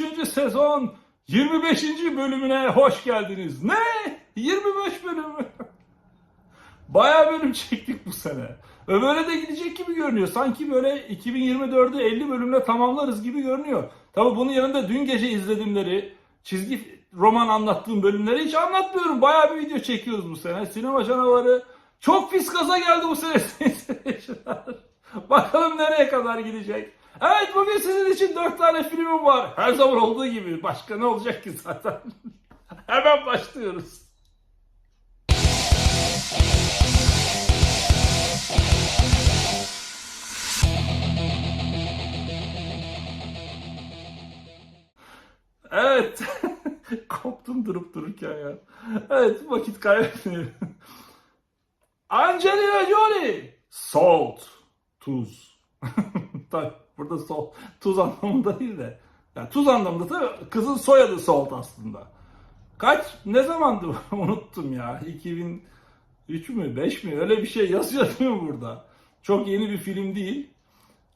13. sezon 25. bölümüne hoş geldiniz. Ne? 25 bölüm mü? Bayağı bölüm çektik bu sene. Ve de gidecek gibi görünüyor. Sanki böyle 2024'ü 50 bölümle tamamlarız gibi görünüyor. Tabi bunun yanında dün gece izlediğimleri, çizgi roman anlattığım bölümleri hiç anlatmıyorum. Bayağı bir video çekiyoruz bu sene. Sinema canavarı çok pis gaza geldi bu sene. Bakalım nereye kadar gidecek. Evet bugün sizin için 4 tane filmim var. Her zaman olduğu gibi. Başka ne olacak ki zaten? Hemen başlıyoruz. Evet. Koptum durup dururken ya. Evet vakit kaybetmeyelim. Angelina Jolie. Salt. Tuz. Tabii burada salt. Tuz anlamında değil de. Yani tuz anlamında tabii kızın soyadı Salt aslında. Kaç? Ne zamandı? Unuttum ya. 2003 mü 5 mi? Öyle bir şey yazıyor değil burada? Çok yeni bir film değil.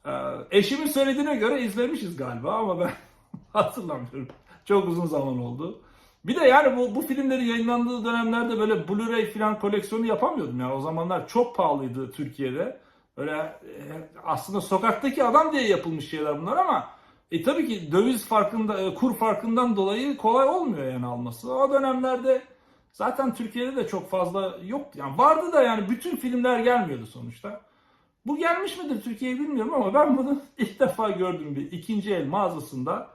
Ee, eşimin söylediğine göre izlemişiz galiba ama ben hatırlamıyorum. Çok uzun zaman oldu. Bir de yani bu, bu filmleri yayınlandığı dönemlerde böyle Blu-ray falan koleksiyonu yapamıyordum ya. O zamanlar çok pahalıydı Türkiye'de. Böyle e, aslında sokaktaki adam diye yapılmış şeyler bunlar ama e tabii ki döviz farkında, e, kur farkından dolayı kolay olmuyor yani alması. O dönemlerde zaten Türkiye'de de çok fazla yoktu. Yani vardı da yani bütün filmler gelmiyordu sonuçta. Bu gelmiş midir Türkiye'ye bilmiyorum ama ben bunu ilk defa gördüm bir ikinci el mağazasında.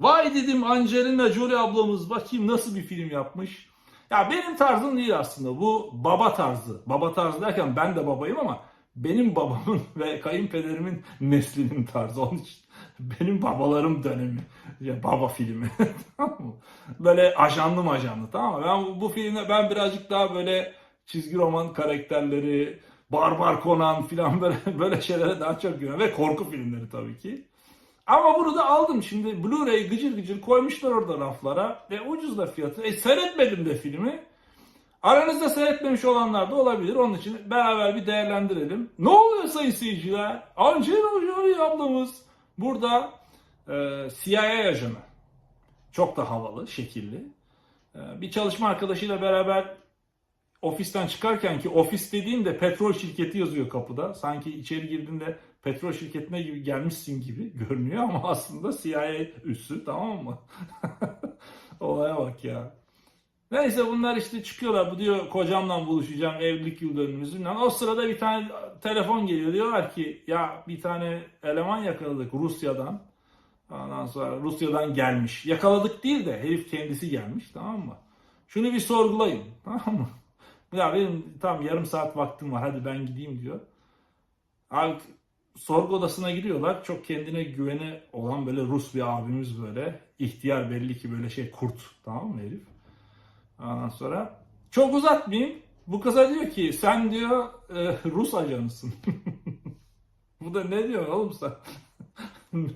Vay dedim Angelina Jolie ablamız bakayım nasıl bir film yapmış. Ya benim tarzım değil aslında bu baba tarzı. Baba tarzı derken ben de babayım ama benim babamın ve kayınpederimin neslinin tarzı. Onun için benim babalarım dönemi. Ya baba filmi. tamam mı? Böyle ajanlı majanlı tamam mı? Ben bu, filmde ben birazcık daha böyle çizgi roman karakterleri, Barbar Conan filan böyle, böyle şeylere daha çok güveniyorum. Ve korku filmleri tabii ki. Ama bunu da aldım şimdi Blu-ray gıcır gıcır koymuşlar orada raflara ve ucuz da fiyatı. E seyretmedim de filmi. Aranızda seyretmemiş olanlar da olabilir. Onun için beraber bir değerlendirelim. Ne oluyor sayın seyirciler? Angelina Jolie ablamız burada e, CIA ajanı. Çok da havalı, şekilli. E, bir çalışma arkadaşıyla beraber ofisten çıkarken ki ofis dediğinde petrol şirketi yazıyor kapıda. Sanki içeri girdiğinde petrol şirketine gibi gelmişsin gibi görünüyor ama aslında CIA üssü tamam mı? Olaya bak ya. Neyse bunlar işte çıkıyorlar. Bu diyor kocamla buluşacağım evlilik yıl dönümümüzün. O sırada bir tane telefon geliyor. Diyorlar ki ya bir tane eleman yakaladık Rusya'dan. Ondan sonra Rusya'dan gelmiş. Yakaladık değil de herif kendisi gelmiş tamam mı? Şunu bir sorgulayın tamam mı? Ya benim tam yarım saat vaktim var hadi ben gideyim diyor. Abi sorgu odasına giriyorlar. Çok kendine güveni olan böyle Rus bir abimiz böyle. ihtiyar belli ki böyle şey kurt tamam mı herif? Ondan sonra çok uzatmayayım. Bu kıza diyor ki sen diyor e, Rus ajanısın. Bu da ne diyor oğlum sen?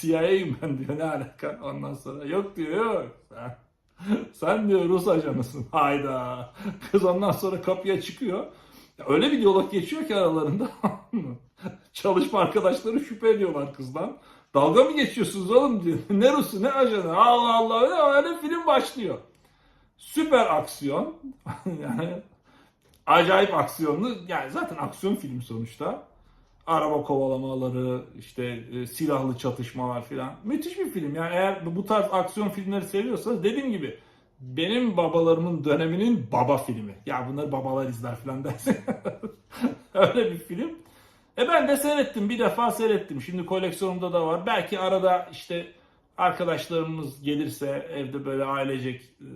CIA'yim ben diyor ne alaka ondan sonra yok diyor yok. Sen, diyor Rus ajanısın. Hayda. Kız ondan sonra kapıya çıkıyor. Öyle bir diyalog geçiyor ki aralarında. Çalışma arkadaşları şüphe ediyorlar kızdan. Dalga mı geçiyorsunuz oğlum diyor. Ne Rus'u ne ajanı. Allah Allah öyle, öyle film başlıyor. Süper aksiyon. yani acayip aksiyonlu. Yani zaten aksiyon filmi sonuçta. Araba kovalamaları, işte e, silahlı çatışmalar filan. Müthiş bir film. Yani eğer bu tarz aksiyon filmleri seviyorsanız dediğim gibi benim babalarımın döneminin baba filmi. Ya bunları babalar izler filan dersin. Öyle bir film. E ben de seyrettim. Bir defa seyrettim. Şimdi koleksiyonumda da var. Belki arada işte arkadaşlarımız gelirse evde böyle ailecek e,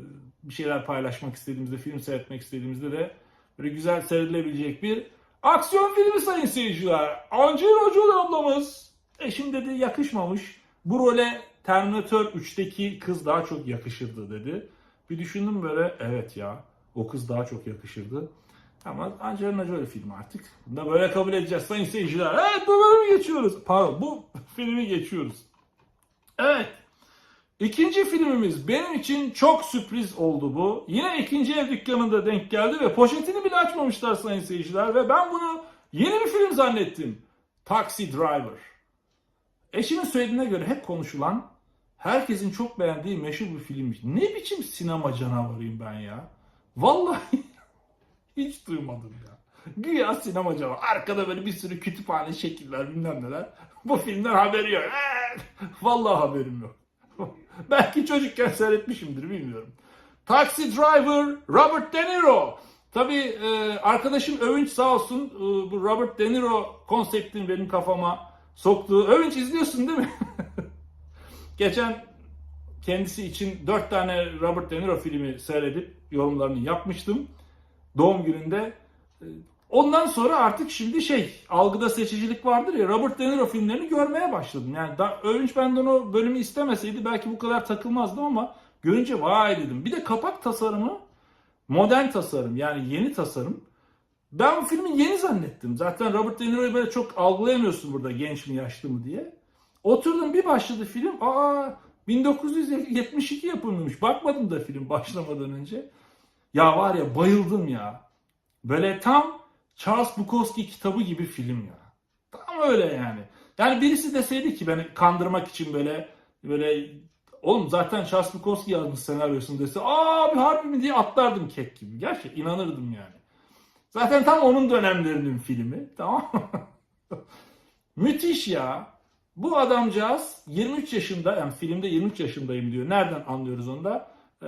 bir şeyler paylaşmak istediğimizde, film seyretmek istediğimizde de böyle güzel seyredilebilecek bir aksiyon filmi sayın seyirciler. Angelina Jolie ablamız. E şimdi dedi yakışmamış. Bu role Terminator 3'teki kız daha çok yakışırdı dedi. Bir düşündüm böyle evet ya o kız daha çok yakışırdı. Ama Angelina Jolie filmi artık. Bunu da böyle kabul edeceğiz sayın seyirciler. Evet bu bölümü geçiyoruz. Pardon bu filmi geçiyoruz. Evet. İkinci filmimiz benim için çok sürpriz oldu bu. Yine ikinci ev dükkanında denk geldi ve poşetini bile açmamışlar sayın seyirciler. Ve ben bunu yeni bir film zannettim. Taxi Driver. Eşimin söylediğine göre hep konuşulan, herkesin çok beğendiği meşhur bir filmmiş. Ne biçim sinema canavarıyım ben ya? Vallahi hiç duymadım ya. Güya sinema canavarı. Arkada böyle bir sürü kütüphane şekiller bilmem neler. Bu filmden haberi yok. Vallahi haberim yok. Belki çocukken seyretmişimdir bilmiyorum. Taxi Driver Robert De Niro. Tabii e, arkadaşım Övünç sağ olsun e, bu Robert De Niro konseptini benim kafama soktu. Övünç izliyorsun değil mi? Geçen kendisi için dört tane Robert De Niro filmi seyredip yorumlarını yapmıştım. Doğum gününde. Ondan sonra artık şimdi şey algıda seçicilik vardır ya Robert De Niro filmlerini görmeye başladım. Yani da, Övünç benden o bölümü istemeseydi belki bu kadar takılmazdım ama görünce vay dedim. Bir de kapak tasarımı modern tasarım yani yeni tasarım. Ben bu filmi yeni zannettim. Zaten Robert De Niro'yu böyle çok algılayamıyorsun burada genç mi yaşlı mı diye. Oturdum bir başladı film. Aa 1972 yapımıymış. Bakmadım da film başlamadan önce. Ya var ya bayıldım ya. Böyle tam Charles Bukowski kitabı gibi film ya. Tam öyle yani. Yani birisi deseydi ki beni kandırmak için böyle böyle oğlum zaten Charles Bukowski yazmış senaryosunu dese abi harbi mi diye atlardım kek gibi. Gerçi inanırdım yani. Zaten tam onun dönemlerinin filmi. Tamam? Müthiş ya. Bu adamcağız 23 yaşında yani filmde 23 yaşındayım diyor. Nereden anlıyoruz onu da? Ee,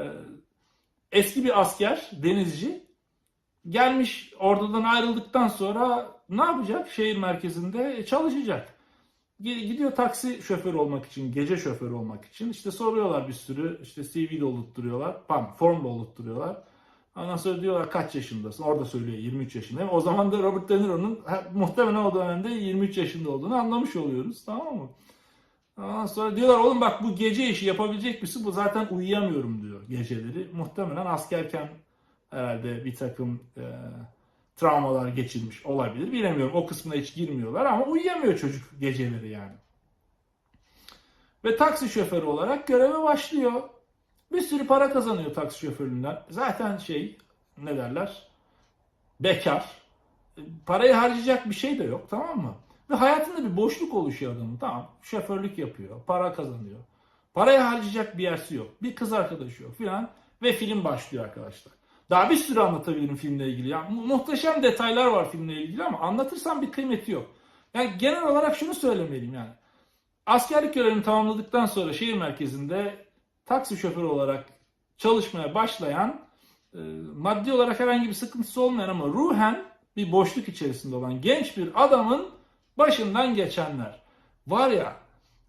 eski bir asker, denizci. Gelmiş ordudan ayrıldıktan sonra ne yapacak? Şehir merkezinde çalışacak. Gidiyor taksi şoförü olmak için, gece şoförü olmak için. İşte soruyorlar bir sürü, işte CV doldurtturuyorlar, pardon form doldurtturuyorlar. Ondan sonra diyorlar kaç yaşındasın? Orada söylüyor 23 yaşındayım. O zaman da Robert De Niro'nun muhtemelen o dönemde 23 yaşında olduğunu anlamış oluyoruz. Tamam mı? Ondan sonra diyorlar oğlum bak bu gece işi yapabilecek misin? Bu zaten uyuyamıyorum diyor geceleri. Muhtemelen askerken herhalde bir takım e, travmalar geçirmiş olabilir. Bilemiyorum. O kısmına hiç girmiyorlar ama uyuyamıyor çocuk geceleri yani. Ve taksi şoförü olarak göreve başlıyor. Bir sürü para kazanıyor taksi şoföründen. Zaten şey ne derler? Bekar. Parayı harcayacak bir şey de yok tamam mı? Ve hayatında bir boşluk oluşuyor adamın. Tamam şoförlük yapıyor. Para kazanıyor. Parayı harcayacak bir yersi yok. Bir kız arkadaşı yok filan. Ve film başlıyor arkadaşlar. Daha bir sürü anlatabilirim filmle ilgili. Ya, mu- muhteşem detaylar var filmle ilgili ama anlatırsam bir kıymeti yok. Yani genel olarak şunu söylemeliyim yani. Askerlik görevini tamamladıktan sonra şehir merkezinde taksi şoförü olarak çalışmaya başlayan, e, maddi olarak herhangi bir sıkıntısı olmayan ama ruhen bir boşluk içerisinde olan genç bir adamın başından geçenler. Var ya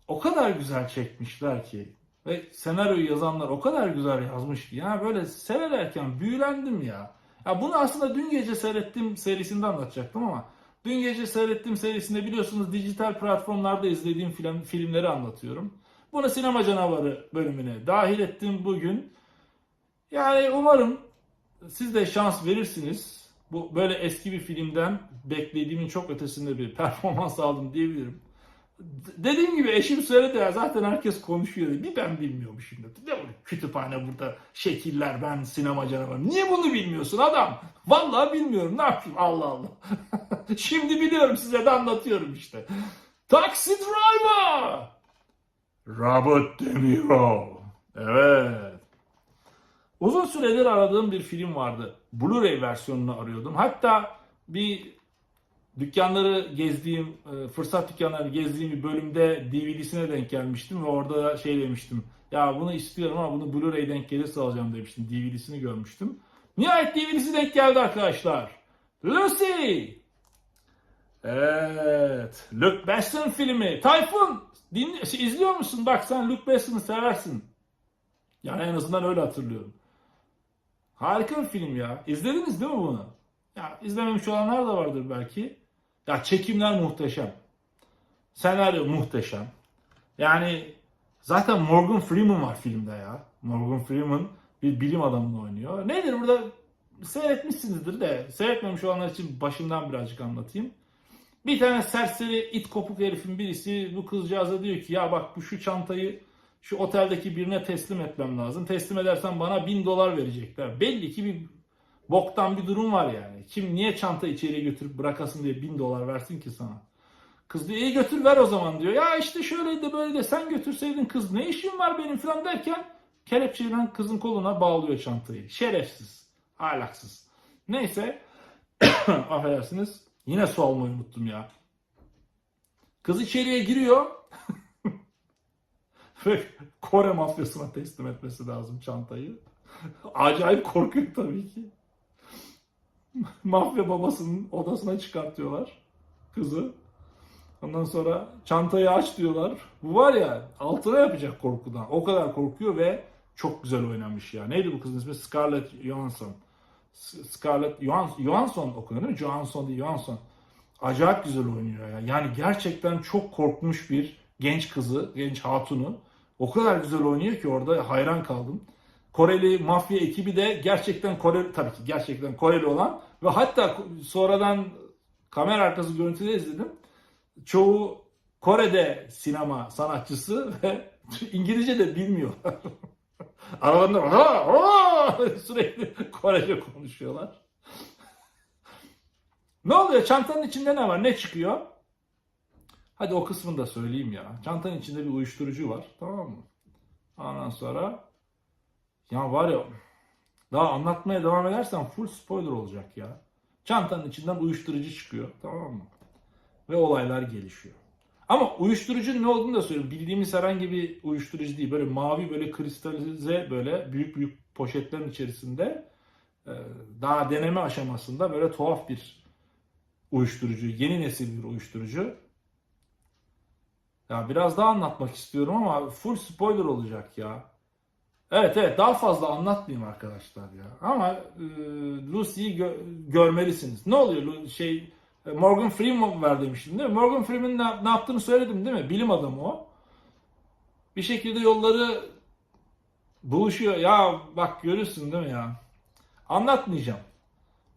o kadar güzel çekmişler ki ve senaryoyu yazanlar o kadar güzel yazmış ki ya böyle seyrederken büyülendim ya. Ya bunu aslında dün gece seyrettiğim serisinde anlatacaktım ama dün gece seyrettiğim serisinde biliyorsunuz dijital platformlarda izlediğim film, filmleri anlatıyorum. Bunu sinema canavarı bölümüne dahil ettim bugün. Yani umarım siz de şans verirsiniz. Bu böyle eski bir filmden beklediğimin çok ötesinde bir performans aldım diyebilirim. Dediğim gibi eşim söyledi ya zaten herkes konuşuyor. Bir ben bilmiyormuşum dedi. Ne bu kütüphane burada şekiller ben sinema canavarı. Niye bunu bilmiyorsun adam? Vallahi bilmiyorum ne yapayım Allah Allah. Şimdi biliyorum size de anlatıyorum işte. Taxi Driver! Robert De Niro. Evet. Uzun süredir aradığım bir film vardı. Blu-ray versiyonunu arıyordum. Hatta bir dükkanları gezdiğim, e, fırsat dükkanlarını gezdiğim bir bölümde DVD'sine denk gelmiştim ve orada şey demiştim. Ya bunu istiyorum ama bunu Blu-ray denk gelirse alacağım demiştim. DVD'sini görmüştüm. Nihayet DVD'si denk geldi arkadaşlar. Lucy! Evet. Luke Besson filmi. Tayfun! Dinle, şey, izliyor musun? Bak sen Luke Besson'ı seversin. Yani en azından öyle hatırlıyorum. Harika bir film ya. İzlediniz değil mi bunu? Ya izlememiş olanlar da vardır belki. Ya çekimler muhteşem. Senaryo muhteşem. Yani zaten Morgan Freeman var filmde ya. Morgan Freeman bir bilim adamını oynuyor. Nedir burada seyretmişsinizdir de seyretmemiş olanlar için başından birazcık anlatayım. Bir tane serseri it kopuk herifin birisi bu kızcağıza diyor ki ya bak bu şu çantayı şu oteldeki birine teslim etmem lazım. Teslim edersen bana bin dolar verecekler. Belli ki bir boktan bir durum var yani. Kim niye çanta içeriye götürüp bırakasın diye bin dolar versin ki sana. Kız diyor iyi götür ver o zaman diyor. Ya işte şöyle de böyle de sen götürseydin kız ne işin var benim falan derken kelepçeyle kızın koluna bağlıyor çantayı. Şerefsiz, ahlaksız. Neyse affedersiniz yine su almayı unuttum ya. Kız içeriye giriyor. Ve Kore mafyasına teslim etmesi lazım çantayı. Acayip korkuyor tabii ki. Mafya babasının odasına çıkartıyorlar kızı. Ondan sonra çantayı aç diyorlar. Bu var ya altına yapacak korkudan. O kadar korkuyor ve çok güzel oynamış ya. Neydi bu kızın ismi? Scarlett Johansson. Scarlett Johansson, Johansson okunuyor değil mi? Johansson değil Johansson. Acayip güzel oynuyor ya. Yani gerçekten çok korkmuş bir genç kızı, genç hatunu. O kadar güzel oynuyor ki orada hayran kaldım. Koreli mafya ekibi de gerçekten Koreli, tabii ki gerçekten Koreli olan ve hatta sonradan kamera arkası görüntüde izledim. Çoğu Kore'de sinema sanatçısı ve İngilizce de bilmiyorlar. Aralarında ha, ha, sürekli Korece konuşuyorlar. ne oluyor? Çantanın içinde ne var? Ne çıkıyor? Hadi o kısmını da söyleyeyim ya. Çantanın içinde bir uyuşturucu var. Tamam mı? Ondan sonra ya var ya daha anlatmaya devam edersen full spoiler olacak ya. Çantanın içinden uyuşturucu çıkıyor. Tamam mı? Ve olaylar gelişiyor. Ama uyuşturucunun ne olduğunu da söyleyeyim. Bildiğimiz herhangi bir uyuşturucu değil. Böyle mavi böyle kristalize böyle büyük büyük poşetlerin içerisinde e, daha deneme aşamasında böyle tuhaf bir uyuşturucu. Yeni nesil bir uyuşturucu. Ya biraz daha anlatmak istiyorum ama full spoiler olacak ya. Evet evet daha fazla anlatmayayım arkadaşlar ya. Ama e, Lucy'yi gö- görmelisiniz. Ne oluyor Lu- şey e, Morgan Freeman var demiştim değil mi? Morgan Freeman'ın ne, ne yaptığını söyledim değil mi? Bilim adamı o. Bir şekilde yolları buluşuyor. Ya bak görürsün değil mi ya? Anlatmayacağım.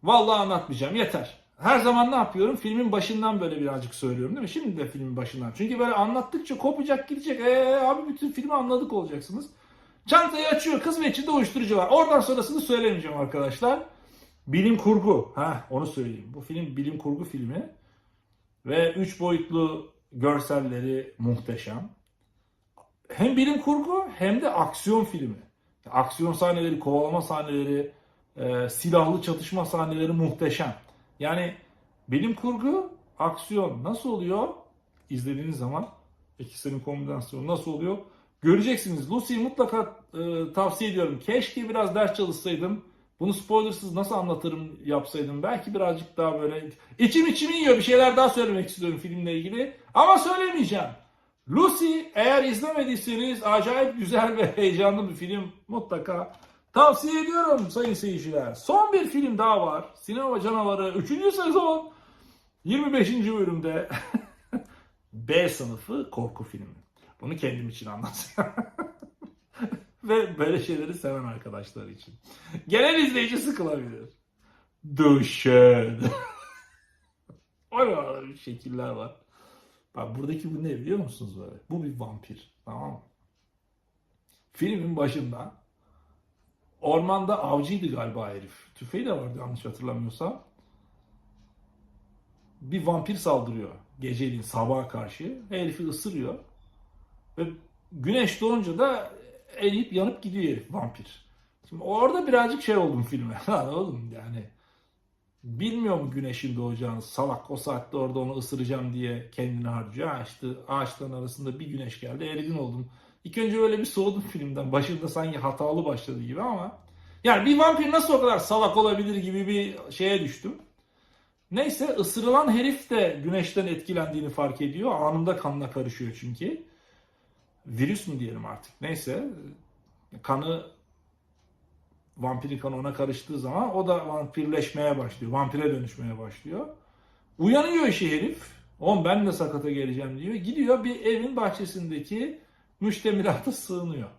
Vallahi anlatmayacağım. Yeter. Her zaman ne yapıyorum? Filmin başından böyle birazcık söylüyorum değil mi? Şimdi de filmin başından. Çünkü böyle anlattıkça kopacak gidecek. Ee, abi bütün filmi anladık olacaksınız. Çantayı açıyor. Kız ve içinde uyuşturucu var. Oradan sonrasını söylemeyeceğim arkadaşlar. Bilim kurgu. Ha, onu söyleyeyim. Bu film bilim kurgu filmi. Ve üç boyutlu görselleri muhteşem. Hem bilim kurgu hem de aksiyon filmi. Aksiyon sahneleri, kovalama sahneleri, e, silahlı çatışma sahneleri muhteşem. Yani bilim kurgu, aksiyon nasıl oluyor? İzlediğiniz zaman ikisinin kombinasyonu nasıl oluyor? Göreceksiniz. Lucy'yi mutlaka e, tavsiye ediyorum. Keşke biraz ders çalışsaydım. Bunu spoilersız nasıl anlatırım yapsaydım. Belki birazcık daha böyle içim içimi yiyor. Bir şeyler daha söylemek istiyorum filmle ilgili. Ama söylemeyeceğim. Lucy eğer izlemediyseniz acayip güzel ve heyecanlı bir film. Mutlaka tavsiye ediyorum sayın seyirciler. Son bir film daha var. Sinema Canavarı 3. sezon 25. bölümde B sınıfı korku filmi. Bunu kendim için anlatıyorum. Ve böyle şeyleri seven arkadaşlar için. Genel izleyici sıkılabilir. Düşün. Öyle şekiller var. Bak buradaki bu ne biliyor musunuz böyle? Bu bir vampir. Tamam mı? Filmin başında ormanda avcıydı galiba herif. Tüfeği de vardı yanlış hatırlamıyorsam. Bir vampir saldırıyor geceliğin sabaha karşı. Herifi ısırıyor. Ve güneş doğunca da eriyip yanıp gidiyor vampir. Şimdi orada birazcık şey oldum filme. Lan oğlum yani bilmiyor mu güneşin doğacağını salak o saatte orada onu ısıracağım diye kendini harcıyor. Ha işte ağaçların arasında bir güneş geldi ergin oldum. İlk önce öyle bir soğudum filmden. Başında sanki hatalı başladı gibi ama yani bir vampir nasıl o kadar salak olabilir gibi bir şeye düştüm. Neyse ısırılan herif de güneşten etkilendiğini fark ediyor. Anında kanla karışıyor çünkü virüs mü diyelim artık neyse kanı vampirin kanı ona karıştığı zaman o da vampirleşmeye başlıyor. Vampire dönüşmeye başlıyor. Uyanıyor işi herif. Oğlum ben de sakata geleceğim diyor. Gidiyor bir evin bahçesindeki müştemilata sığınıyor.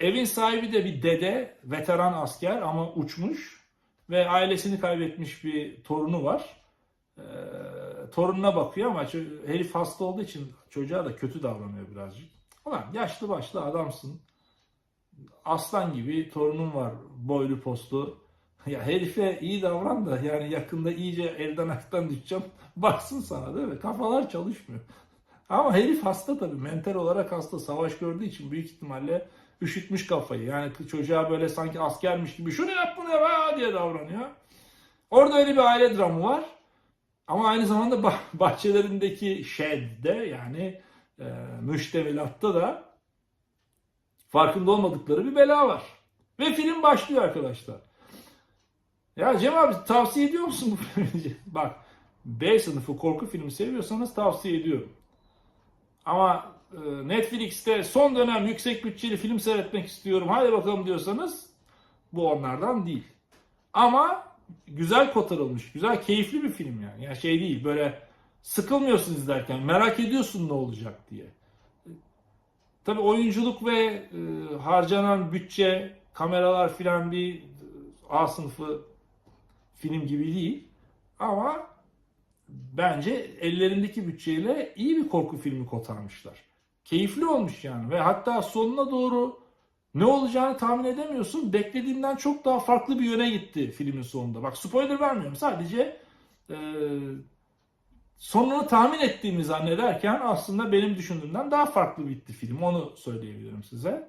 Evin sahibi de bir dede, veteran asker ama uçmuş ve ailesini kaybetmiş bir torunu var. Ee, torununa bakıyor ama herif hasta olduğu için çocuğa da kötü davranıyor birazcık. Ulan yaşlı başlı adamsın. Aslan gibi torunun var boylu postlu. Ya herife iyi davran da yani yakında iyice elden ayaktan düşeceğim. Baksın sana değil mi? Kafalar çalışmıyor. Ama herif hasta tabii. Mental olarak hasta. Savaş gördüğü için büyük ihtimalle üşütmüş kafayı. Yani çocuğa böyle sanki askermiş gibi şunu yap bunu yap ha!" diye davranıyor. Orada öyle bir aile dramı var. Ama aynı zamanda bah- bahçelerindeki şedde yani e, müştemilatta da farkında olmadıkları bir bela var. Ve film başlıyor arkadaşlar. Ya Cem abi tavsiye ediyor musun bu filmi? Bak B sınıfı korku filmi seviyorsanız tavsiye ediyorum. Ama e, Netflix'te son dönem yüksek bütçeli film seyretmek istiyorum. Hadi bakalım diyorsanız bu onlardan değil. Ama güzel kotarılmış, güzel keyifli bir film yani. Yani şey değil böyle sıkılmıyorsun izlerken merak ediyorsun ne olacak diye. Tabii oyunculuk ve e, harcanan bütçe, kameralar filan bir e, A sınıfı film gibi değil. Ama bence ellerindeki bütçeyle iyi bir korku filmi kotarmışlar. Keyifli olmuş yani ve hatta sonuna doğru ne olacağını tahmin edemiyorsun. Beklediğimden çok daha farklı bir yöne gitti filmin sonunda. Bak spoiler vermiyorum. Sadece e, sonunu tahmin ettiğimi zannederken aslında benim düşündüğümden daha farklı bitti film. Onu söyleyebilirim size.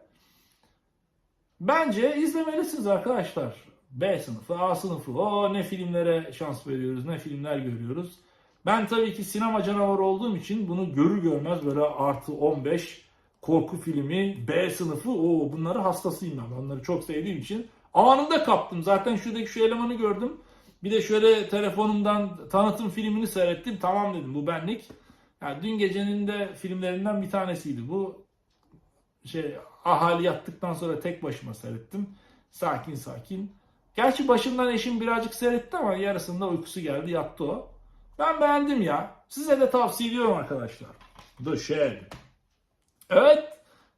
Bence izlemelisiniz arkadaşlar. B sınıfı, A sınıfı. O ne filmlere şans veriyoruz, ne filmler görüyoruz. Ben tabii ki sinema canavarı olduğum için bunu görür görmez böyle artı 15 korku filmi, B sınıfı, o bunları hastasıyım ben. Onları çok sevdiğim için anında kaptım. Zaten şuradaki şu elemanı gördüm. Bir de şöyle telefonumdan tanıtım filmini seyrettim. Tamam dedim bu benlik. Yani dün gecenin de filmlerinden bir tanesiydi bu. Şey ahali yattıktan sonra tek başıma seyrettim. Sakin sakin. Gerçi başından eşim birazcık seyretti ama yarısında uykusu geldi yattı o. Ben beğendim ya. Size de tavsiye ediyorum arkadaşlar. The Shed. Evet.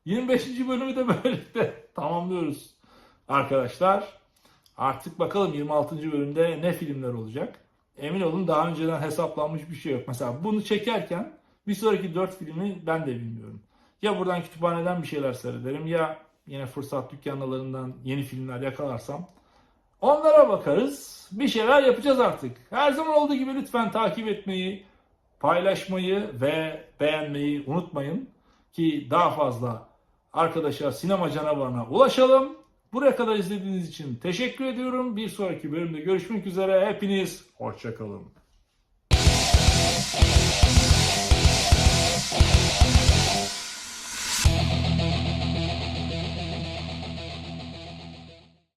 25. bölümü de böylelikle tamamlıyoruz. Arkadaşlar artık bakalım 26. bölümde ne filmler olacak. Emin olun daha önceden hesaplanmış bir şey yok. Mesela bunu çekerken bir sonraki 4 filmi ben de bilmiyorum. Ya buradan kütüphaneden bir şeyler seyrederim ya yine fırsat dükkanlarından yeni filmler yakalarsam onlara bakarız. Bir şeyler yapacağız artık. Her zaman olduğu gibi lütfen takip etmeyi, paylaşmayı ve beğenmeyi unutmayın ki daha fazla arkadaşa sinema canavarına ulaşalım. Buraya kadar izlediğiniz için teşekkür ediyorum. Bir sonraki bölümde görüşmek üzere. Hepiniz hoşçakalın.